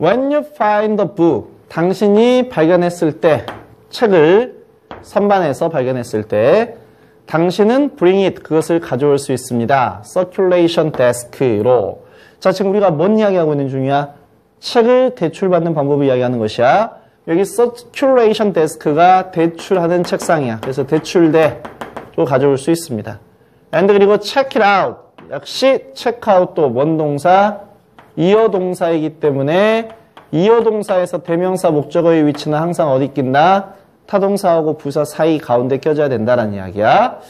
When you find the book, 당신이 발견했을 때, 책을 선반에서 발견했을 때, 당신은 bring it, 그것을 가져올 수 있습니다. circulation desk로. 자, 지금 우리가 뭔 이야기하고 있는 중이야? 책을 대출받는 방법을 이야기하는 것이야. 여기 circulation desk가 대출하는 책상이야. 그래서 대출대로 가져올 수 있습니다. and 그리고 check it out. 역시 check out도 원동사, 이어 동사이기 때문에 이어 동사에서 대명사 목적어의 위치는 항상 어디 있긴다? 타동사하고 부사 사이 가운데 껴져야 된다는 이야기야.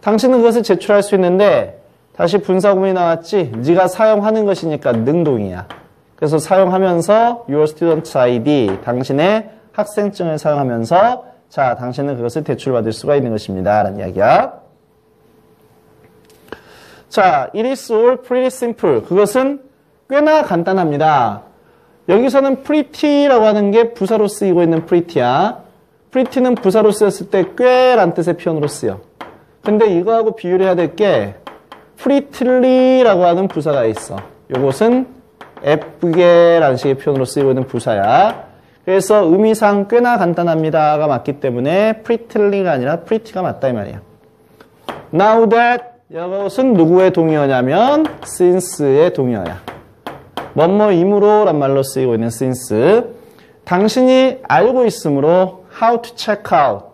당신은 그것을 제출할 수 있는데 다시 분사구문이 나왔지? 네가 사용하는 것이니까 능동이야. 그래서 사용하면서 your student ID, 당신의 학생증을 사용하면서 자, 당신은 그것을 대출받을 수가 있는 것입니다. 라는 이야기야. 자, it is all pretty simple. 그것은 꽤나 간단합니다. 여기서는 pretty라고 하는 게 부사로 쓰이고 있는 pretty야. pretty는 부사로 쓰였을 때 꽤란 뜻의 표현으로 쓰여. 근데 이거하고 비교를 해야 될 게 prettily,라고 하는 부사가 있어. 요것은 예쁘게라는 식의 표현으로 쓰이고 있는 부사야. 그래서 의미상 꽤나 간단합니다가 맞기 때문에 pretty가 아니라 pretty가 맞다 이 말이야. Now that 이것은 누구의 동의어냐면 since의 동의어야. 뭐뭐이므로 란 말로 쓰이고 있는 since. 당신이 알고 있으므로 how to check out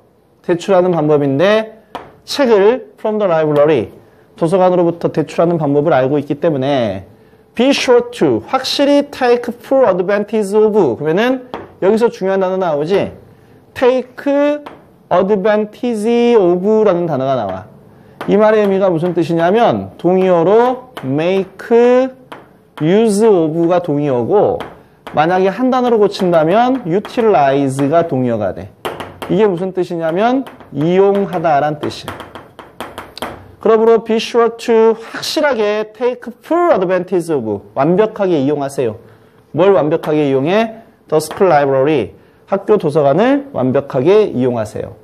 대출하는 방법인데 책을 from the library 도서관으로부터 대출하는 방법을 알고 있기 때문에 be sure to 확실히 take full advantage of. 그러면은 여기서 중요한 단어 나오지? take advantage of라는 단어가 나와. 이 말의 의미가 무슨 뜻이냐면 동의어로 make use of가 동의어고 만약에 한 단어로 고친다면 utilize가 동의어가 돼. 이게 무슨 뜻이냐면 이용하다란 뜻이야. 그러므로 be sure to 확실하게 take full advantage of 완벽하게 이용하세요. 뭘 완벽하게 이용해? The school library 학교 도서관을 완벽하게 이용하세요.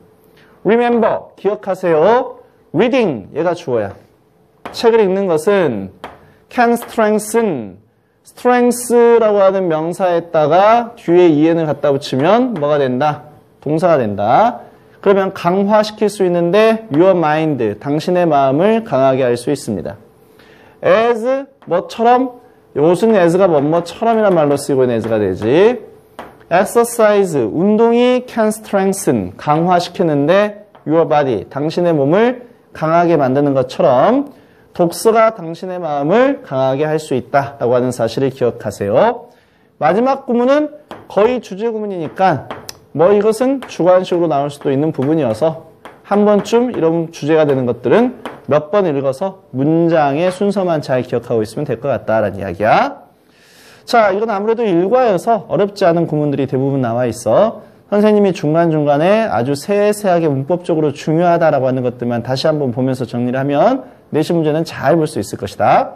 Remember 기억하세요. Reading 얘가 주어야. 책을 읽는 것은 can strengthen strength라고 하는 명사에다가 뒤에 en을 갖다 붙이면 뭐가 된다? 동사가 된다. 그러면 강화시킬 수 있는데 your mind, 당신의 마음을 강하게 할 수 있습니다. as, 뭐처럼, 요것은 as가 뭐뭐처럼이란 말로 쓰이고 있는 as가 되지. exercise, 운동이 can strengthen, 강화시키는데 your body, 당신의 몸을 강하게 만드는 것처럼 독서가 당신의 마음을 강하게 할 수 있다라고 하는 사실을 기억하세요. 마지막 구문은 거의 주제 구문이니까 뭐 이것은 주관식으로 나올 수도 있는 부분이어서 한 번쯤 이런 주제가 되는 것들은 몇 번 읽어서 문장의 순서만 잘 기억하고 있으면 될 것 같다라는 이야기야. 자, 이건 아무래도 일과여서 어렵지 않은 구문들이 대부분 나와 있어. 선생님이 중간중간에 아주 세세하게 문법적으로 중요하다라고 하는 것들만 다시 한번 보면서 정리를 하면 내신 문제는 잘 볼 수 있을 것이다.